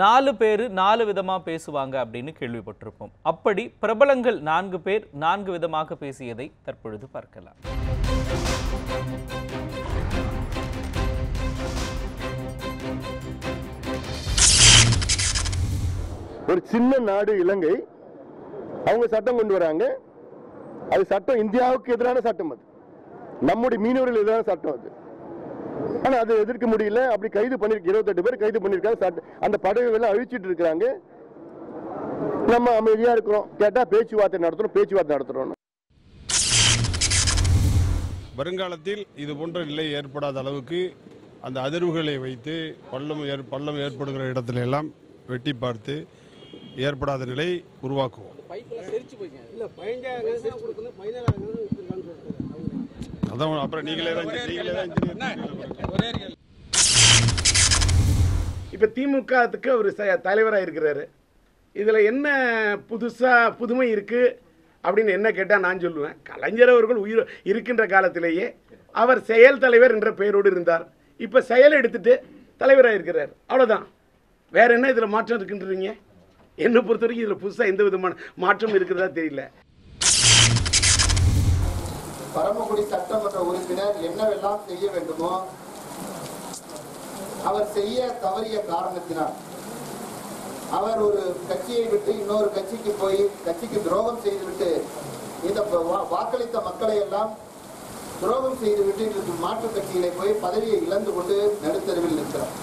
நாலு பேர் நாலு விதமாக பேசுவாங்க அப்படின்னு கேள்விப்பட்டிருப்போம். அப்படி பிரபலங்கள் நான்கு பேர் நான்கு விதமாக பேசியதை தற்பொழுது பார்க்கலாம். ஒரு சின்ன நாடு இலங்கை. அவங்க சட்டம் கொண்டு வராங்க. அது சட்டம் இந்தியாவுக்கு எதிரான சட்டம் அது. நம்முடைய மீனவர்கள் எதிரான சட்டம் அது. ஆனால் அதை எதிர்க்க முடியல. அப்படி கைது பண்ணிருக்கு இருபத்தெட்டு பேர் கைது பண்ணியிருக்காங்க அந்த படகுகளை அழிச்சிட்டு இருக்கிறாங்க. நம்ம அமைதியாக இருக்கிறோம். கேட்டால் பேச்சுவார்த்தை நடத்துகிறோம் பேச்சுவார்த்தை நடத்துகிறோம் வருங்காலத்தில் இது போன்ற நிலை ஏற்படாத அளவுக்கு அந்த அதிர்வுகளை வைத்து பள்ளம் ஏற் பள்ளம் ஏற்படுகிற இடத்துல எல்லாம் வெட்டி பார்த்து ஏற்படாத நிலை உருவாக்குவோம். அதான் அப்புறம் நீங்களே தான் நீங்களே தான் இப்போ திமுகத்துக்கு அவர் தலைவராக இருக்கிறாரு. இதில் என்ன புதுசாக புதுமை இருக்குது அப்படின்னு என்ன கேட்டால் நான் சொல்லுவேன். கலைஞர் அவர்கள் உயிர் இருக்கின்ற காலத்திலேயே அவர் செயல் தலைவர் என்ற பெயரோடு இருந்தார். இப்போ செயல் எடுத்துட்டு தலைவராக இருக்கிறார். அவ்வளோதான் வேற என்ன இதில் மாற்றம் இருக்குன்றீங்க? என்னை பொறுத்த வரைக்கும் இதில் புதுசாக எந்த விதமான மாற்றம் இருக்கிறதா தெரியல. பரமக்குடி சட்டமன்ற உறுப்பினர் என்னவெல்லாம் செய்ய வேண்டுமோ அவர் செய்ய தவறிய காரணத்தினால். அவர் ஒரு கட்சியை விட்டு இன்னொரு கட்சிக்கு போய் கட்சிக்கு துரோகம் செய்துவிட்டு இந்த வாக்களித்த மக்களை எல்லாம் துரோகம் செய்துவிட்டு இன்றைக்கு மாற்றுக் கட்சியிலே போய் பதவியை இழந்து கொண்டு நடுத்தருவில் நிற்கிறார்.